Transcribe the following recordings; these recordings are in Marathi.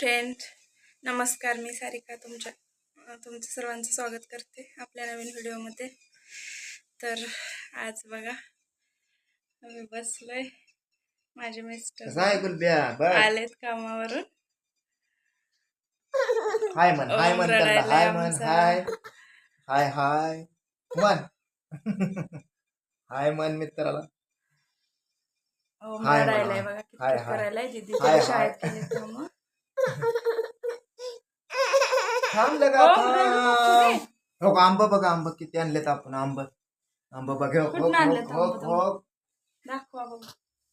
फ्रेंड नमस्कार मी सारिका तुमच्या तुमचं सर्वांचं स्वागत करते आपल्या नवीन व्हिडिओमध्ये तर आज बघा आम्ही बसलोय माझे मिस्टर कसं आहे गुलब्या बघ आलेत कामावरून हाय म्हण हाय ओम म्हण रडायलाय त्यांना हाय म्हण आमचा. हाय हाय हाय म्हण हाय म्हण मित्राला ओम हाय रडायलाय म्हणा. बघा किती हाय, हाय. करायलाय दिदी हाय, हाय. शाळेत गेले मग थांब लगा ओम, थांब. रडू नको हो का, आंब बघ आंब किती आणलेत आपण आंब आंब बघ हो, कुठनं हो, आणलेत हो, आंब हो, हो. दाखवा बघा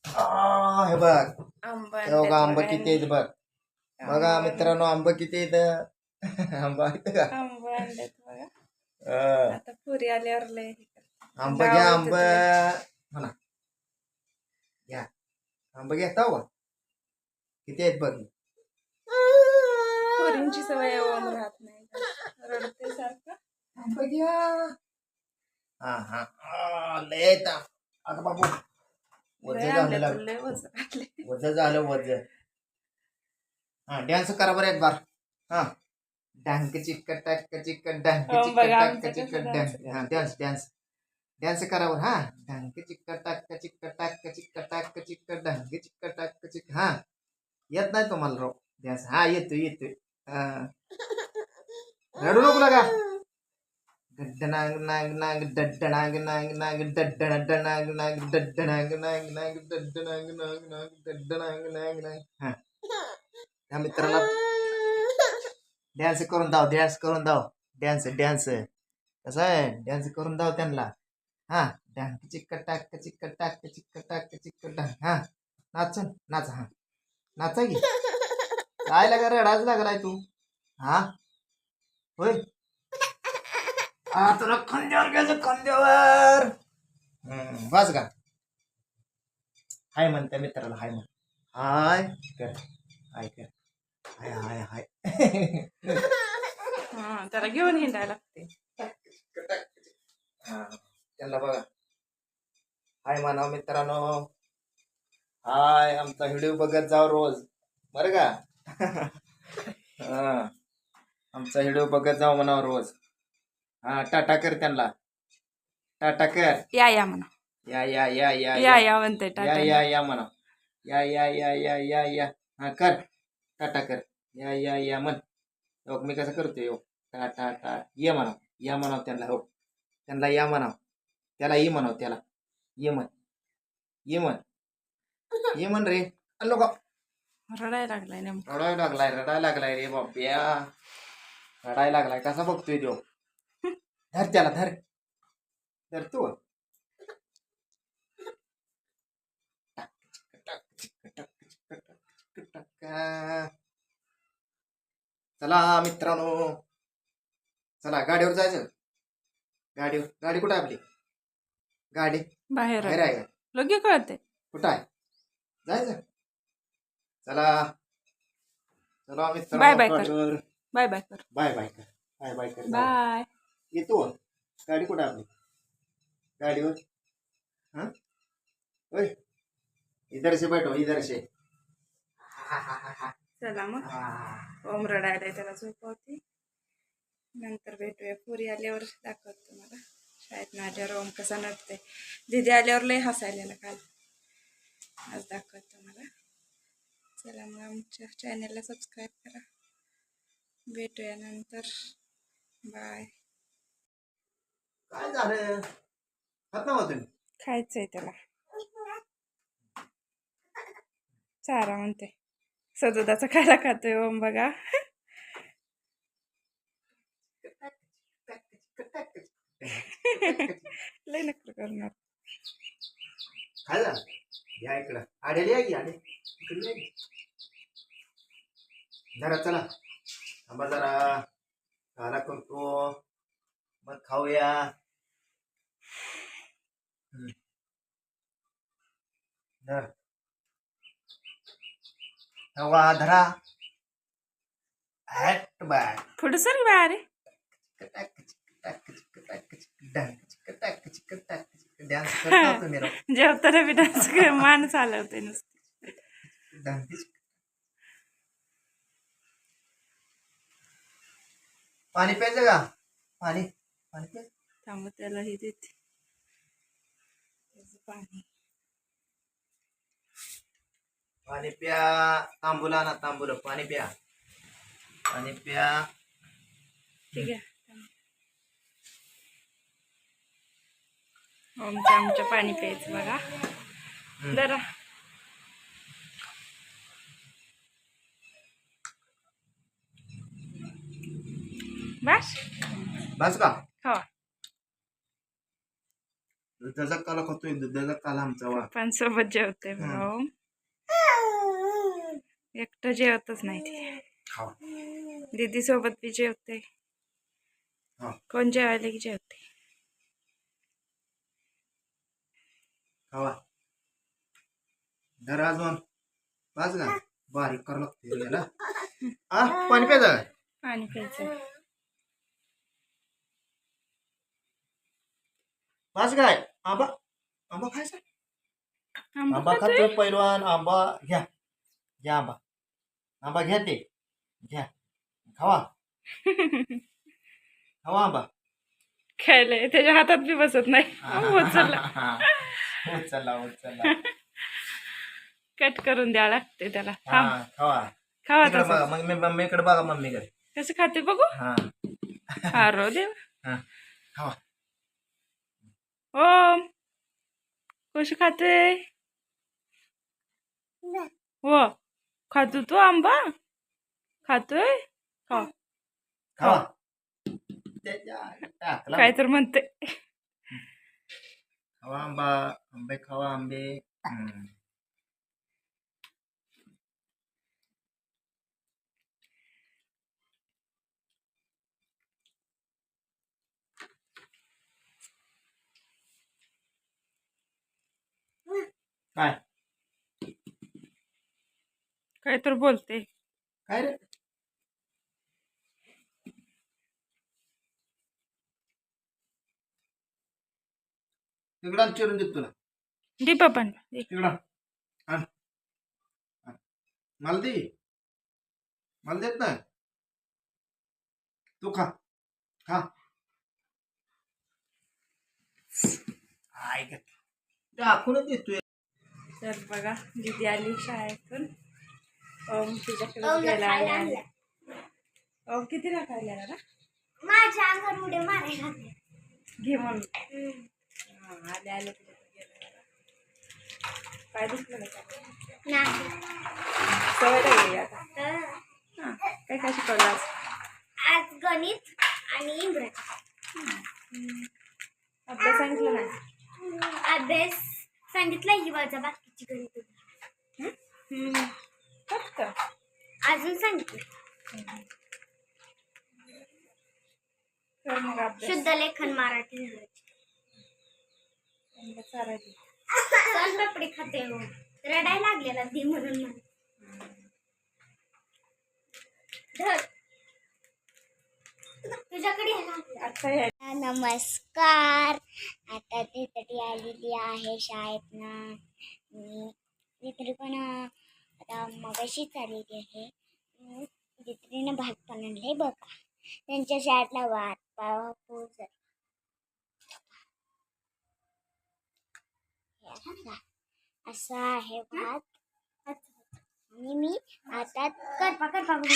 आ, हे बघ आंबा हो का आंब किती आहेत बघ बघा आंबा- मित्रांनो आंब किती आहेत आंबा आहेत का आंबा आणलेत बघा अं, आता पुरी आल्यावर लय हे करते. आंब गावात घ्या आंब येते. म्हणा घ्या आंब घेता बा किती आहेत बघ पोरींची सवय ओम राहत नाही. रडते सारखं. हा हा. आ, लय बाबू वज झालं वज झालं वज. हा डॅन्स करा बरं एक बार हा. डांक चिक्क टाक चिक्क डांक हो, बघा, टाक डान्स dance हा डान्स डान्स डान्स करा बरं हा. डांक चिक्क टाक चिक्क टाक चिक्क टाक चिक्क डांक चिक्क टाक चिक्क. हा. येत नाही तुम्हाला राव. डान्स हा येतोय येतोय. हा. रडू नको नांग नांग डड्डनांग नांग नांग डड्डण डनांग नांग डड्डनांग नांग नांग डड्डनांग नांग नांग डड्डनांग नांग नांग. हा. त्या मित्राला डॅन्स करून दाव डॅन्स करून दाव. डॅन्स डॅन्स कसं आहे? डॅन्स करून दाव त्यांना. हा. डांक चिक्क टाक चिक्क टाक चिक्क टाक चिक्क टाक. हा. नाच नाच हा. नाचा की काय लागा रडाच लागलाय तू? हा? होय. हा तुला खांद्यावर घ्यायचं खांद्यावर. हम्म, बस का हाय म्हण त्या मित्राला हाय म्हण. हाय कर. हाय कर. हाय हाय हाय. हा त्याला घेऊन हिंडायला लागते. हा, त्यांना बघा. हाय मानव मित्रांनो. हाय आमचा व्हिडिओ बघत जाव रोज. बरं का? हा, आमचा व्हिडिओ बघत जाऊ म्हणावं रोज. हा टाटा कर त्यांना. टाटा कर. या या म्हणा. या या या या या या. म्हणते या या. या म्हणा. या या या या या या. हा कर. टाटा कर. या या या म्हण. हो मी कसं करतोय हो. टाटा टा ये म्हणाव. या म्हणाव त्यांना हो. त्यांना या म्हणाव. त्याला ये म्हणाव त्याला. ये म्हण. ये म्हण. ये म्हण रे. आलो का? रडायला लागलाय नेमकं. रडायला लागलाय रडायला लागलाय रे बाप्या. रडायला लागलाय. कसा बघतोय तो? धर त्याला धर. धर तू. चला मित्रांनो. चला गाडीवर जायचं. गाडीवर. गाडी कुठं आहे आपली? गाडी. बाहेर बाहेर आहे का? लगे कळते कुठं आहे? जायचं? चला. चला मित्रांनो Bye bye कर. बाय बाय कर. बाय बाय कर. बाय बाय कर. बाय. येतो. गाडी कुठं आपली? गाडीवर? हाँ? ओए इधर से बैठो इधर से चला मग. हाँ. ओम रडायला त्याला झोपवते नंतर भेटूया. पुरी आल्यावर दाखवतो तुम्हाला. शाळेत आल्यावर ओम कसा नटते दिदी आल्यावर लय हसायला काल आज दाखवतो मला चला मग आमच्या चॅनलला सबस्क्राईब करा. भेटूया नंतर. बाय काय झालं? खात ना तुम्ही. खायचंय त्याला. चारा म्हणते. सदुदाचा खायला खातोय ओम बघा. लय नकर करणार. काय झालं या इकडं. आडेल या की आडे इकडे. जरा चला थांबा जरा खायला करतो मग खाऊया हवा धरा हॅट बॅग पुढं सर बा अरे डान्स करता तुम्ही. जेवताना बी डान्स मान चालवते नुसते पाणी प्यायचं का? पाणी पाणी प्याय थांबू त्याला हे देते. पाणी. पाणी प्या. तांबूला ना तांबूल. पाणी प्या. पाणी प्या. ठीक आहे ओमच्या आमच्या पाणी प्यायचं बघा. जरा. बस बस का खावा दुधाचा काला खातोय दुधाचा काला आमचा वा पण सोबत जेवते भाऊ एकटं जेवतच नाही ते दीदी सोबत बी जेवते हा कोण जेवायला की जेवते खावा धर अजून बस का बारीक करावं लागते याला आ पाणी प्यायचं पाणी प्यायचं बस काय आंबा आंबा खायचा? आंबा आंबा खातोय? खातोय पैलवान आंबा घ्या. घ्या आंबा. आंबा घ्या ते. घ्या. खावा. खावा आंबा. खायलंय. त्याच्या हातात बी बसत नाही. उचलला उचलला उचलला कट करून द्यावं लागते त्याला. थांब. हा खावा. खावा इकडे तसं बघा मग मी मम्मीकडे बघा मम्मीकडे कसं खाते बघू? हा. अरो देव हा. खावा. ओम. कशी खाते? हो. खातो तू आंबा? खातोय? खा. टाकला. काय तर म्हणते. खावा आंबा. आंबे खावा आंबे हम्म. काय काय तर बोलते. काय रे? तिकडं चिरून देत तुला. दे पण. तिकडं आण. आण. मला दे. मला देत ना तू खा. खा. ऐक. दाखवूनच देतोय. तर बघा दीदी आली शाळेतून. ओम गेला ओम किती राखायला ना माझ्या अंगावर उड्या मारायला लागल्या. घे म्हणून. हा, आले आले गेले. काय दिसलं नाही का? नाही. सवय लागली आता. तर हा काय काय शिकवलं आज? आज गणित आणि इंग्रजी. अभ्यास सांगितलं नाही? अभ्यास सांगितला ही वजा बाकीची गणित. हम्म. अजून मग अभ्यास. शुद्ध लेखन मराठी खाते हो. रडायला लागलेला दे म्हणून मला धर. तुझ्याकडे. आता या. नमस्कार. आता ती आलेली आहे शाळेतनं मी तरी पण अं, मगाशीच आलेली आहे. जित्रीनं भात पण आणले बघा. त्यांच्या शाळेतला भात पाव असा आहे भात आणि मी आता करपा करपा मला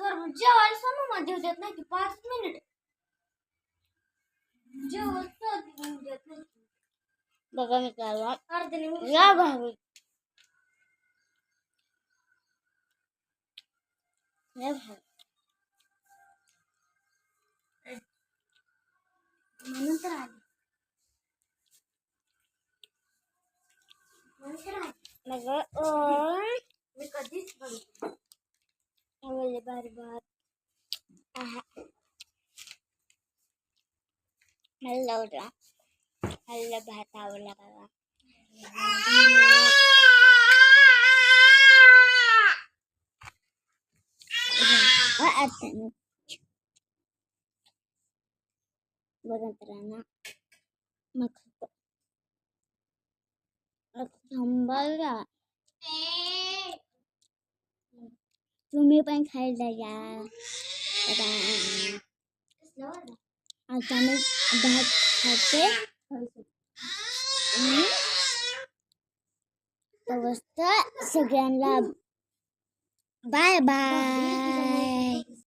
सर जेवायला समोर देत नाही की पाच मिनिट. जेवण देत नाही. बघा मी काय अर्धे या भावी या भावी म्हणून तर आले म्हणून तर आले मग ओम मी कधीच बघितलं आवडले बार बार आहा मला आवडला हल्ला भात आवडला बाबा बघा तर ना मग थांबायला तुम्ही पण खायला या आता आता मी भात खाते. आणि तर सगळ्यांना. Bye bye.